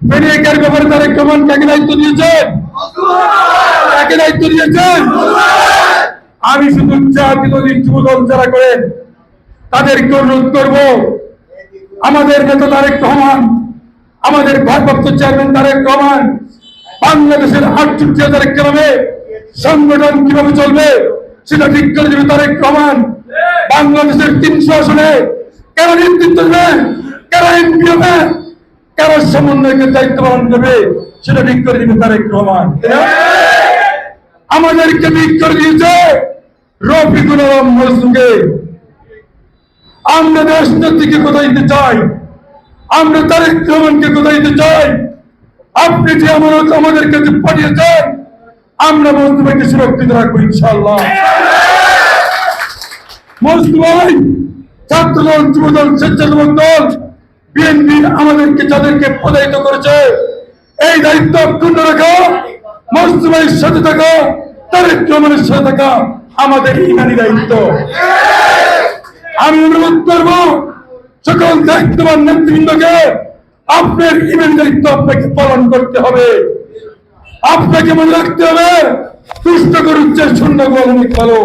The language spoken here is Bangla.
বেরিয়েকার ব্যাপারে তারেক রহমান কাকে দায়িত্ব দিয়েছেন? কাকে দায়িত্ব দিয়েছেন? আমি শুধু জাতীয় যুবদল যারা করেন, তাদেরকে অনুরোধ করব, আমাদের নেতা তারেক রহমান, আমাদের ভারপ্রাপ্ত চেয়ারম্যান তারেক রহমান, বাংলাদেশের আটষট্টি হাজার গ্রামে সংগঠন কীভাবে চলবে সেটা ঠিক করে দেবে তারেক রহমান। বাংলাদেশের তিনশো আসনে কেন নেতৃত্ব দেবে কেন এমপি হবে কেন সমন্বয়কের দায়িত্ব পালন করবে, সেটা ঠিক করে দেবে তারেক রহমান। আমাদেরকে ঠিক করে দিয়েছে রফিকুল আলম মজনুকে। আমরা দেশ নেত্রীকে কোথায় দিতে চাই? আমরা তারেক রহমানকে কোথায় দিতে চাই? আপনি যে আমার আমাদের কাছে পাঠিয়েছেন, আমরা মজদুরকে সুরক্ষিত রাখব ইনশাল্লাহ মজদুর ছাত্রদল, যুবদল, স্বেচ্ছাসেবক দল বিএনপি আমাদেরকে যাদেরকে প্রদায়িত করেছে, এই দায়িত্ব অক্ষুণ্ণ রাখা মজদুরের সাথে থাকা, তারেক রহমানের সাথে থাকা আমাদের ইমানি দায়িত্ব। আমি অনুরোধ করব সকল দায়িত্ববান নেতৃবৃন্দকে, আপনার ইমেল দায়িত্ব আপনাকে পালন করতে হবে। আপনাকে মনে রাখতে হবে দুষ্ট করুচ্ছে শূন্য গরমিক ভালো।